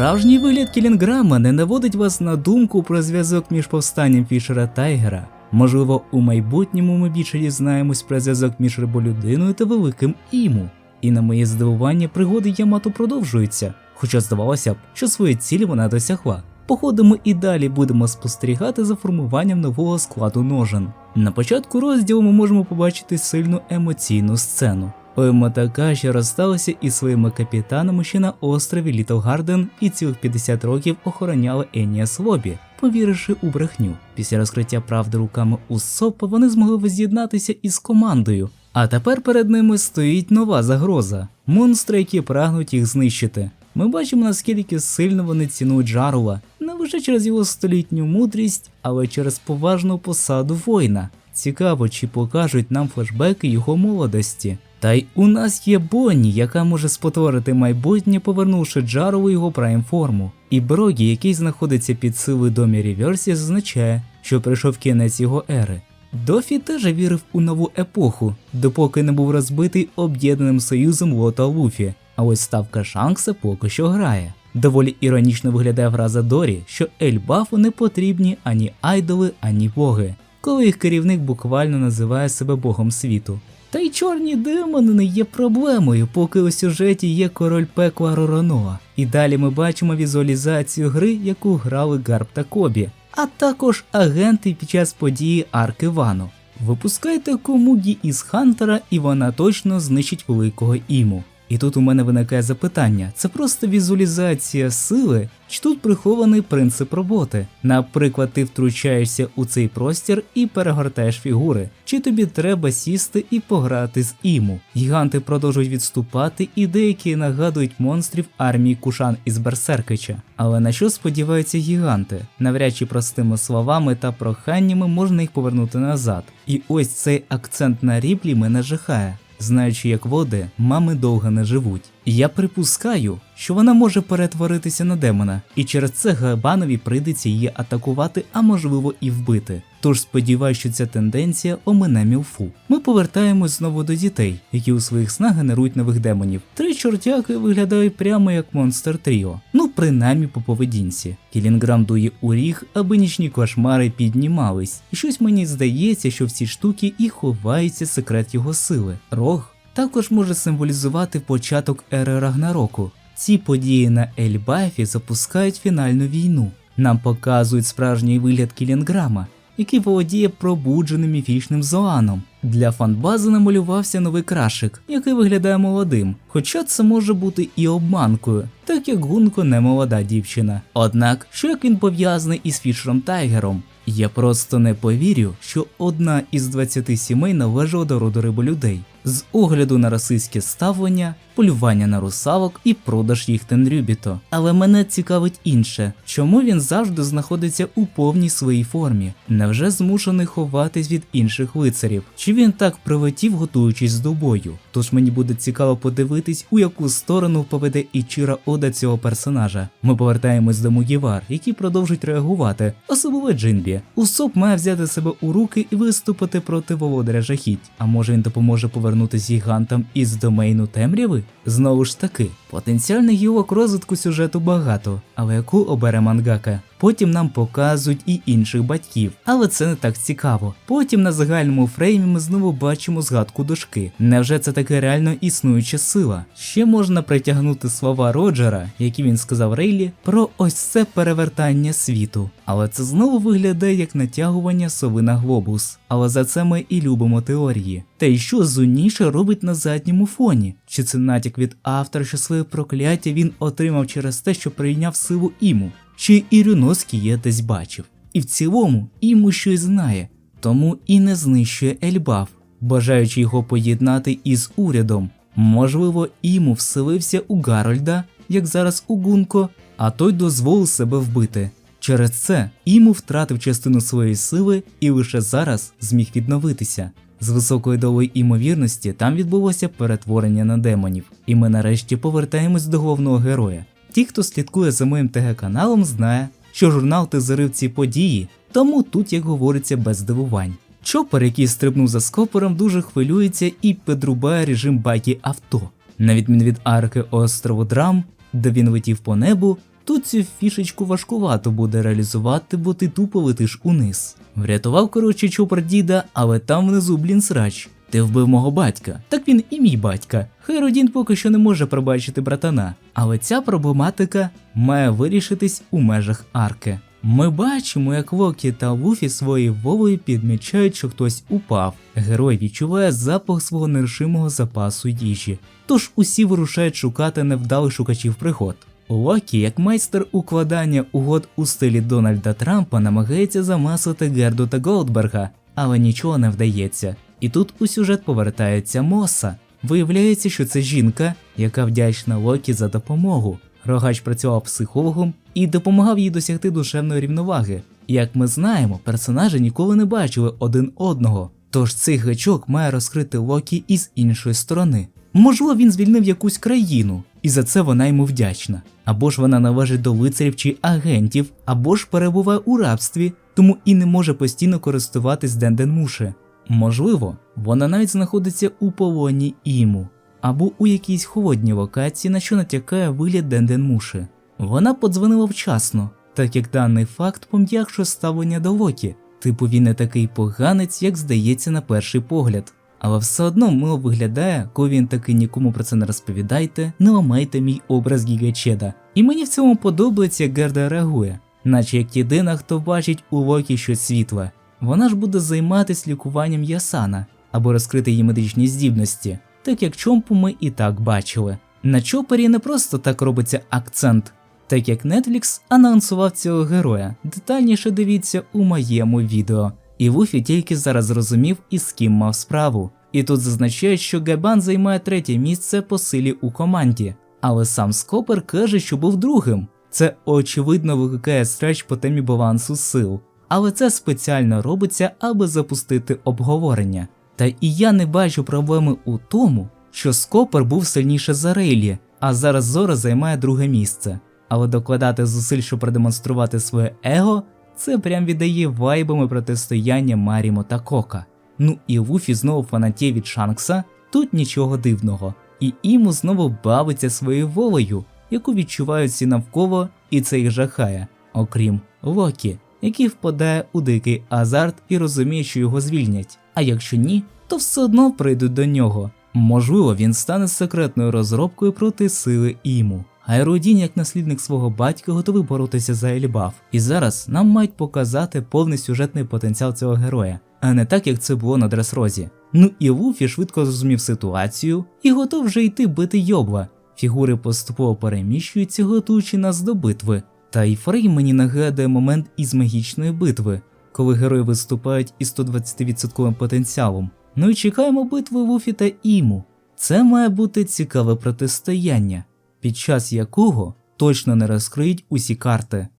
Справжній вигляд Кілінграма не наводить вас на думку про зв'язок між повстанням Фішера Тайгера. Можливо, у майбутньому ми більше дізнаємось про зв'язок між риболюдиною та великим іму. І на моє здивування пригоди Ямато продовжуються, хоча здавалося б, що свої цілі вона досягла. Походу, ми і далі будемо спостерігати за формуванням нового складу ножен. На початку розділу ми можемо побачити сильну емоційну сцену. Оема Такаші розсталася із своїми капітанами ще на острові Літл Гарден і цілих 50 років охороняли Еніас Лобі, повіривши у брехню. Після розкриття правди руками Усопа вони змогли воз'єднатися із командою. А тепер перед ними стоїть нова загроза монстри, які прагнуть їх знищити. Ми бачимо, наскільки сильно вони цінують Джарула, не лише через його столітню мудрість, але через поважну посаду воїна. Цікаво, чи покажуть нам флешбеки його молодості. Та й у нас є Бонні, яка може спотворити майбутнє, повернувши Джару його прайм форму. І Брогі, який знаходиться під силою домі Ріверсі, зазначає, що прийшов кінець його ери. Дофі теж вірив у нову епоху, допоки не був розбитий об'єднаним союзом Лота Луфі. А ось ставка Шанкса поки що грає. Доволі іронічно виглядає фраза Дорі, що Ельбафу не потрібні ані айдоли, ані боги, коли їх керівник буквально називає себе богом світу. Та й чорні демони не є проблемою, поки у сюжеті є король пекла Ророноа. І далі ми бачимо візуалізацію гри, яку грали Гарб та Кобі, а також агенти під час події Арки Вану. Випускайте комугі із Хантера, і вона точно знищить великого іму. І тут у мене виникає запитання: це просто візуалізація сили, чи тут прихований принцип роботи? Наприклад, ти втручаєшся у цей простір і перегортаєш фігури, чи тобі треба сісти і пограти з іму? Гіганти продовжують відступати, і деякі нагадують монстрів армії Кушан із Берсеркича. Але на що сподіваються гіганти? Навряд чи простими словами та проханнями можна їх повернути назад. І ось цей акцент на ріплі мене жахає. Знаючи, як води, мами довго не живуть. Я припускаю, що вона може перетворитися на демона, і через це Габанові прийдеться її атакувати, а можливо і вбити. Тож сподіваюся, що ця тенденція омине Мілфу. Ми повертаємось знову до дітей, які у своїх снах генерують нових демонів. Три чортяки виглядають прямо як монстр Тріо, ну принаймні по поведінці. Кілінграм дує у ріг, аби нічні кошмари піднімались. І щось мені здається, що в цій штуки і ховається секрет його сили. Рог також може символізувати початок ери Рагнароку. Ці події на Ельбафі запускають фінальну війну. Нам показують справжній вигляд Кілінграма, який володіє пробудженим міфічним зоаном. Для фанбази намалювався новий крашик, який виглядає молодим, хоча це може бути і обманкою, так як Гунко не молода дівчина. Однак, що як він пов'язаний із Фішером Тайгером? Я просто не повірю, що одна із 20 сімей належала до роду риболюдей. З огляду на расистське ставлення, полювання на русалок і продаж їх Тенрюбіто. Але мене цікавить інше, чому він завжди знаходиться у повній своїй формі, невже змушений ховатись від інших лицарів? Чи він так прилетів, готуючись до бою? Тож мені буде цікаво подивитись, у яку сторону поведе Ічіра Ода цього персонажа. Ми повертаємось до Мугівар, які продовжують реагувати, особливо Джинбі. Усоп має взяти себе у руки і виступити проти володаря жахіть. А може він допоможе повернутися гігантом із домейну темряви? Знову ж таки, потенціальний гілок розвитку сюжету багато, але яку обере мангака? Потім нам показують і інших батьків, але це не так цікаво. Потім на загальному фреймі ми знову бачимо згадку дошки. Невже це таке реально існуюча сила? Ще можна притягнути слова Роджера, які він сказав Рейлі, про ось це перевертання світу. Але це знову виглядає як натягування сови на глобус. Але за це ми і любимо теорії. Та й що Зуніша робить на задньому фоні? Чи це натяк від автора, що своє прокляття він отримав через те, що прийняв силу іму? Чи Ірюноський я десь бачив? І в цілому іму щось знає, тому і не знищує Ельбаф, бажаючи його поєднати із урядом. Можливо, іму вселився у Гарольда, як зараз у Гунко, а той дозволив себе вбити. Через це Іму втратив частину своєї сили і лише зараз зміг відновитися. З високої долої імовірності там відбулося перетворення на демонів, і ми нарешті повертаємось до головного героя. Ті, хто слідкує за моїм ТГ-каналом, знає, що журнал тизерив ці події, тому тут, як говориться, без здивувань. Чопер, який стрибнув за скопером, дуже хвилюється і підрубає режим байки авто. На відміну від арки острову Драм, де він летів по небу, Тут цю фішечку важкувато буде реалізувати, бо ти тупо летиш униз. Врятував, коротше, чопор діда, але там внизу, блін, срач. Ти вбив мого батька. Так він і мій батька. Хейродін поки що не може пробачити братана. Але ця проблематика має вирішитись у межах арки. Ми бачимо, як Локі та Луфі своєю вовою підмічають, що хтось упав. Герой відчуває запах свого нерушимого запасу їжі. Тож усі вирушають шукати невдалих шукачів пригод. Локі, як майстер укладання угод у стилі Дональда Трампа, намагається замасити Герду та Голдберга, але нічого не вдається. І тут у сюжет повертається Моса. Виявляється, що це жінка, яка вдячна Локі за допомогу. Рогач працював психологом і допомагав їй досягти душевної рівноваги. Як ми знаємо, персонажі ніколи не бачили один одного. Тож цей гачок має розкрити Локі із іншої сторони. Можливо, він звільнив якусь країну, і за це вона йому вдячна. Або ж вона належить до лицарів чи агентів, або ж перебуває у рабстві, тому і не може постійно користуватись Денденмуше. Можливо, вона навіть знаходиться у полоні Іму, або у якійсь холодній локації, на що натякає вигляд Денденмуши. Вона подзвонила вчасно, так як даний факт пом'якшує ставлення до Локі, типу він не такий поганець, як здається на перший погляд. Але все одно мило виглядає, коли він таки нікому про це не розповідайте, не ламайте мій образ Гігачеда. І мені в цьому подобається, як Герда реагує, наче як єдина, хто бачить у Локі щось світле. Вона ж буде займатися лікуванням Ясана або розкрити її медичні здібності, так як чомпу ми і так бачили. На чопері не просто так робиться акцент, так як Netflix анонсував цього героя. Детальніше дивіться у моєму відео. І Вуфі тільки зараз зрозумів, із ким мав справу. І тут зазначають, що Габан займає третє місце по силі у команді, але сам Скопер каже, що був другим. Це очевидно викликає страч по темі балансу сил. Але це спеціально робиться, аби запустити обговорення. Та і я не бачу проблеми у тому, що Скопер був сильніше за Рейлі, а зараз Зора займає друге місце. Але докладати зусиль, щоб продемонструвати своє его, це прям віддає вайбами протистояння Марімо та Кока. Ну і Луфі знову фанатіє від Шанкса, тут нічого дивного. І Іму знову бавиться своєю волею, яку відчувають всі навколо, і це їх жахає, окрім Локі, який впадає у дикий азарт і розуміє, що його звільнять. А якщо ні, то все одно прийдуть до нього. Можливо, він стане секретною розробкою проти сили Іму. Айродін, як наслідник свого батька, готовий боротися за Ельбаф. І зараз нам мають показати повний сюжетний потенціал цього героя, а не так, як це було на Дресрозі. Ну і Луфі швидко зрозумів ситуацію і готов вже йти бити Йобла. Фігури поступово переміщуються, готуючи нас до битви. Та й Фрей мені нагадує момент із магічної битви, коли герої виступають із 120% потенціалом. Ну і чекаємо битви Вуфі та Іму. Це має бути цікаве протистояння, під час якого точно не розкриють усі карти.